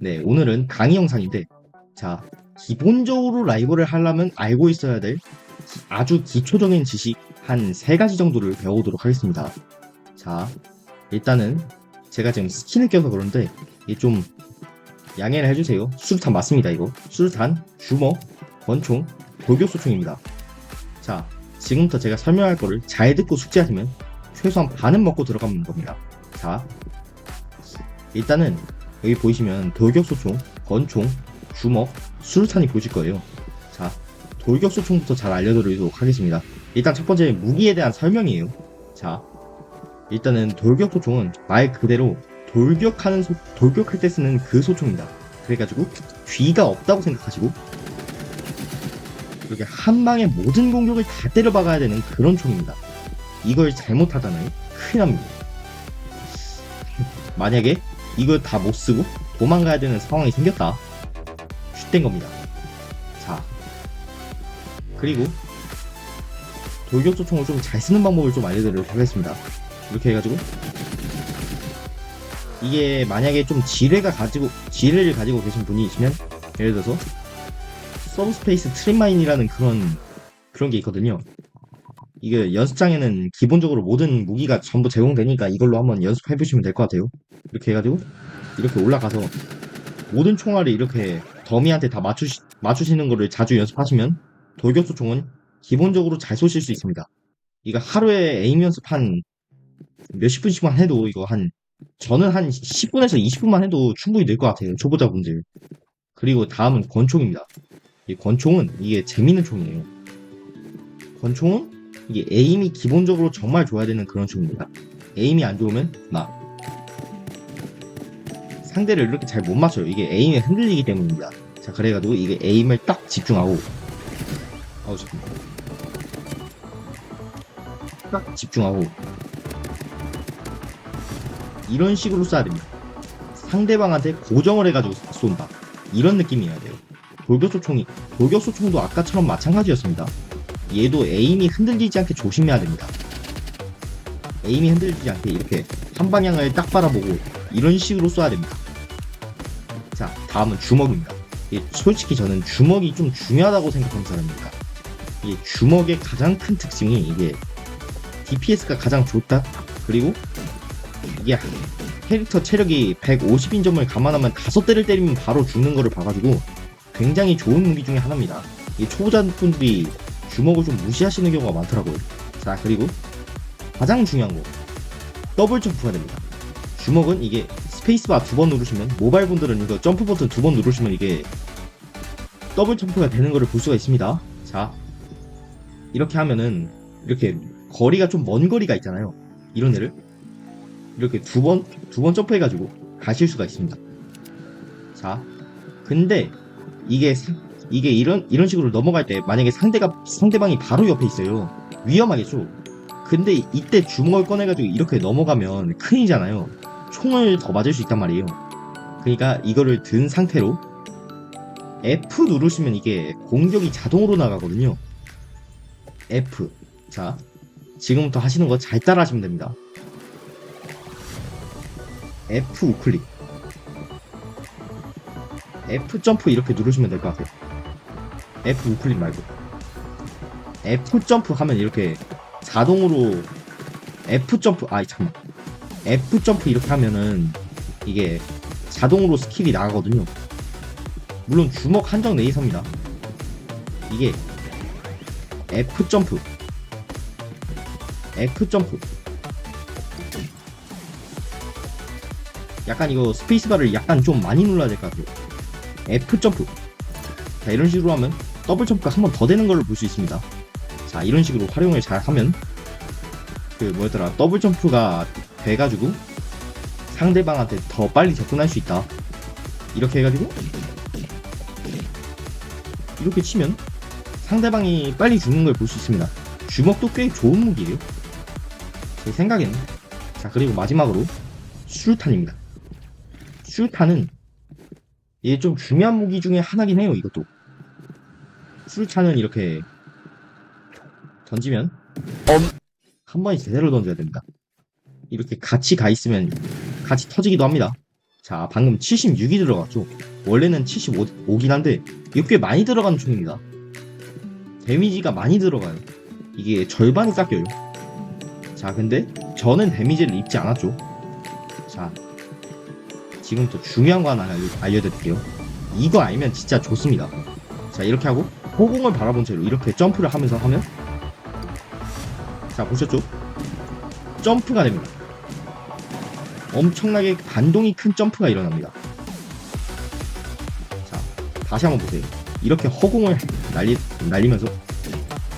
네, 오늘은 강의 영상인데, 자, 기본적으로 라이벌을 하려면 알고 있어야 될 아주 기초적인 지식 한 세 가지 정도를 배워보도록 하겠습니다. 자, 일단은 제가 지금 스킨을 껴서 그런데 이게 좀 양해를 해주세요. 수류탄 맞습니다, 이거. 수류탄, 주먹, 권총, 돌격소총입니다. 자, 지금부터 제가 설명할 거를 잘 듣고 숙지하시면 최소한 반은 먹고 들어가는 겁니다. 자, 일단은 여기 보이시면 돌격소총, 권총, 주먹, 수류탄이 보실 거예요. 자, 돌격소총부터 잘 알려드리도록 하겠습니다. 일단 첫 번째 무기에 대한 설명이에요. 자, 일단은 돌격소총은 말 그대로 돌격하는 소, 돌격할 때 쓰는 그 소총입니다. 그래가지고 귀가 없다고 생각하시고 이렇게 한 방에 모든 공격을 다 때려 박아야 되는 그런 총입니다. 이걸 잘못하잖아요. 큰일 납니다. 만약에 이걸 다 못 쓰고 도망가야 되는 상황이 생겼다. 슛된 겁니다. 자. 그리고 돌격소총을 좀 잘 쓰는 방법을 좀 알려드리도록 하겠습니다. 이렇게 해가지고 이게 만약에 좀 지뢰가 가지고 지뢰를 가지고 계신 분이 있으면 예를 들어서 서브스페이스 트림마인이라는 그런 그런 게 있거든요. 이게 연습장에는 기본적으로 모든 무기가 전부 제공되니까 이걸로 한번 연습해 보시면 될 것 같아요. 이렇게 해가지고 이렇게 올라가서 모든 총알을 이렇게 더미한테 다 맞추시, 맞추시는 거를 자주 연습하시면 돌격소 총은 기본적으로 잘 쏘실 수 있습니다. 이거 하루에 에임 연습 한 몇십 분씩만 해도 이거 한 저는 한 10분에서 20분만 해도 충분히 될 것 같아요. 초보자분들. 그리고 다음은 권총입니다. 이 권총은 이게 재밌는 총이에요. 권총은 이게 에임이 기본적으로 정말 좋아야 되는 그런 총입니다. 에임이 안 좋으면 막 상대를 이렇게 잘 못 맞춰요. 이게 에임에 흔들리기 때문입니다. 자, 그래가지고 이게 에임을 딱 집중하고 아우 잠깐만 딱 집중하고 이런 식으로 쏴야 됩니다. 상대방한테 고정을 해가지고 쏜다. 이런 느낌이어야 돼요. 돌격소 총이 돌격소 총도 아까처럼 마찬가지였습니다. 얘도 에임이 흔들리지 않게 조심해야 됩니다. 에임이 흔들리지 않게 이렇게 한 방향을 딱 바라보고 이런 식으로 쏴야 됩니다. 자, 다음은 주먹입니다. 이 솔직히 저는 주먹이 좀 중요하다고 생각하는 사람입니다. 이 주먹의 가장 큰 특징이 이게 DPS가 가장 좋다. 그리고 이게 캐릭터 체력이 150인 점을 감안하면 다섯 대를 때리면 바로 죽는 거를 봐가지고 굉장히 좋은 무기 중에 하나입니다. 이 초보자분들이 주먹을 좀 무시하시는 경우가 많더라고요. 자, 그리고 가장 중요한 거 더블 점프가 됩니다. 주먹은 이게 스페이스바 두 번 누르시면 모바일 분들은 이거 점프 버튼 두 번 누르시면 이게 더블 점프가 되는 것을 볼 수가 있습니다. 자, 이렇게 하면은 이렇게 거리가 좀 먼 거리가 있잖아요. 이런 애를 이렇게 두 번 두 번 점프해가지고 가실 수가 있습니다. 자, 근데 이게 사- 이게 이런 이런 식으로 넘어갈 때 만약에 상대가 상대방이 바로 옆에 있어요. 위험하겠죠. 근데 이때 주먹을 꺼내가지고 이렇게 넘어가면 큰일이잖아요. 총을 더 맞을 수 있단 말이에요. 그러니까 이거를 든 상태로 F 누르시면 이게 공격이 자동으로 나가거든요. F. 자, 지금부터 하시는 거 잘 따라 하시면 됩니다. F 우클릭. F 점프 이렇게 누르시면 될 것 같아요. F 우클릭 말고. F 점프 하면 이렇게 자동으로 F 점프, 아이, 잠깐. F 점프 이렇게 하면은 이게 자동으로 스킬이 나가거든요. 물론 주먹 한정 내에서입니다. 이게 F 점프, F 점프. 약간 이거 스페이스바를 약간 좀 많이 눌러야 될 것 같아요. F 점프. 자, 이런 식으로 하면 더블 점프가 한 번 더 되는 걸로 볼수 있습니다. 자, 이런 식으로 활용을 잘 하면 그 뭐였더라 더블 점프가 돼가지고 상대방한테 더 빨리 접근할 수 있다. 이렇게 해가지고 이렇게 치면 상대방이 빨리 죽는 걸 볼 수 있습니다. 주먹도 꽤 좋은 무기예요. 제 생각에는. 자 그리고 마지막으로 수류탄입니다. 수류탄은 이게 좀 중요한 무기 중에 하나긴 해요. 이것도 수류탄은 이렇게 던지면 한 번에 제대로 던져야 됩니다. 이렇게 같이 가 있으면 같이 터지기도 합니다. 자, 방금 76이 들어갔죠. 원래는 75긴 한데 이게 꽤 많이 들어가는 총입니다. 데미지가 많이 들어가요. 이게 절반이 깎여요. 자, 근데 저는 데미지를 입지 않았죠. 자, 지금부터 중요한 거 하나 알려- 알려드릴게요. 이거 알면 진짜 좋습니다. 자, 이렇게 하고 호공을 바라본 채로 이렇게 점프를 하면서 하면 자, 보셨죠? 점프가 됩니다. 엄청나게 반동이 큰 점프가 일어납니다. 자, 다시 한번 보세요. 이렇게 허공을 날리, 날리면서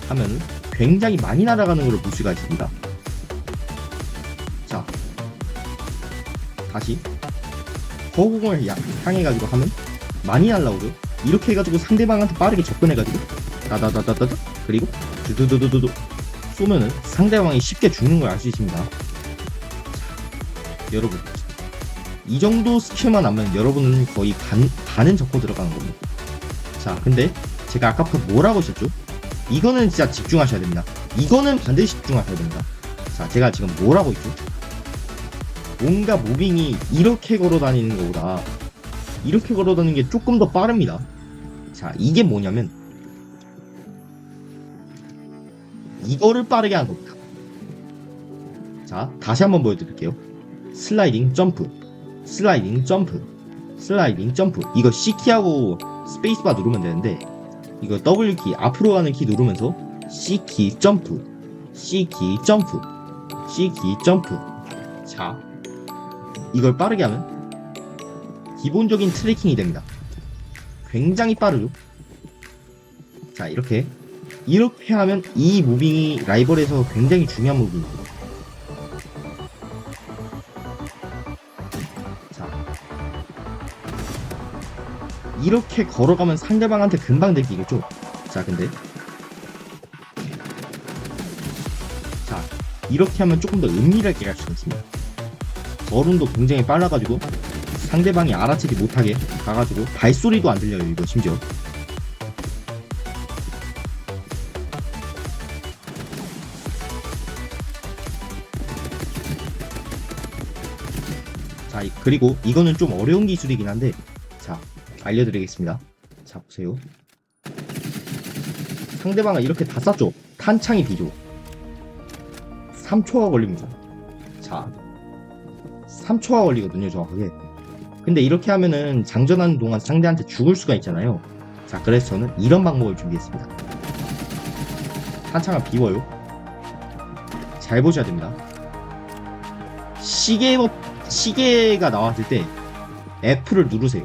하면 굉장히 많이 날아가는 걸볼 수가 있습니다. 자, 다시 허공을 야- 향해가지고 하면 많이 날라오죠. 이렇게 해가지고 상대방한테 빠르게 접근해가지고 다다다다다다 그리고 두두두두두두 쏘면은 상대방이 쉽게 죽는 걸 알 수 있습니다. 자, 여러분 이 정도 스킬만 하면 여러분은 거의 반, 반은 접고 들어가는 겁니다. 자, 근데 제가 아까부터 뭐라고 했었죠? 이거는 진짜 집중하셔야 됩니다. 이거는 반드시 집중하셔야 됩니다. 자, 제가 지금 뭐라고 했죠? 뭔가 무빙이 이렇게 걸어 다니는 것보다 이렇게 걸어 다니는 게 조금 더 빠릅니다. 자, 이게 뭐냐면 이거를 빠르게 하는 겁니다. 자, 다시 한번 보여드릴게요. 슬라이딩 점프, 슬라이딩 점프, 슬라이딩 점프. 이거 C키하고 스페이스바 누르면 되는데 이거 W키 앞으로 가는 키 누르면서 C키 점프, C키 점프, C키 점프. 자, 이걸 빠르게 하면 기본적인 트래킹이 됩니다. 굉장히 빠르죠? 자, 이렇게. 이렇게 하면 이 무빙이 라이벌에서 굉장히 중요한 무빙입니다. 자. 이렇게 걸어가면 상대방한테 금방 들키겠죠? 자, 근데. 자, 이렇게 하면 조금 더 은밀하게 갈 수가 있습니다. 걸음도 굉장히 빨라가지고 상대방이 알아채지 못하게 가가지고 발소리도 안 들려요 이거 심지어. 자 이- 그리고 이거는 좀 어려운 기술이긴 한데 자 알려드리겠습니다. 자 보세요. 상대방을 이렇게 다 쐈죠? 탄창이 비죠 3초가 걸립니다. 자 3초가 걸리거든요 정확하게 근데 이렇게 하면은 장전하는 동안 상대한테 죽을 수가 있잖아요. 자 그래서 저는 이런 방법을 준비했습니다. 탄창을 비워요. 잘 보셔야 됩니다. 시계 버 시계가 나왔을 때 F를 누르세요.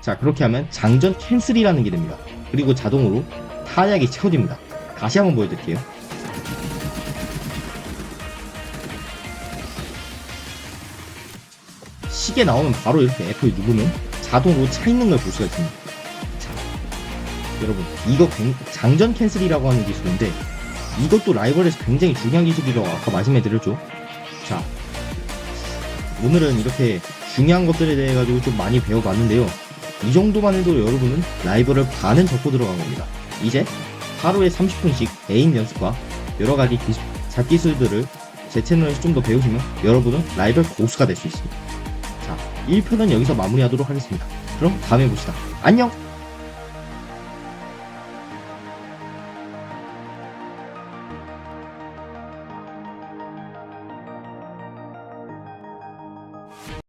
자 그렇게 하면 장전 캔슬이라는 게 됩니다. 그리고 자동으로 탄약이 채워집니다. 다시 한번 보여드릴게요 시계 나오면 바로 이렇게 F를 누르면 자동으로 차 있는 걸 볼 수가 있습니다. 자, 여러분 이거 굉- 장전 캔슬이라고 하는 기술인데 이것도 라이벌에서 굉장히 중요한 기술이라고 아까 말씀해드렸죠. 자, 오늘은 이렇게 중요한 것들에 대해 가지고 좀 많이 배워봤는데요. 이 정도만 해도 여러분은 라이벌을 반은 접고 들어간 겁니다. 이제 하루에 30분씩 에임 연습과 여러 가지 기술, 잡기술들을 제 채널에서 좀 더 배우시면 여러분은 라이벌 고수가 될 수 있습니다. 자, 1편은 여기서 마무리하도록 하겠습니다. 그럼 다음에 봅시다. 안녕!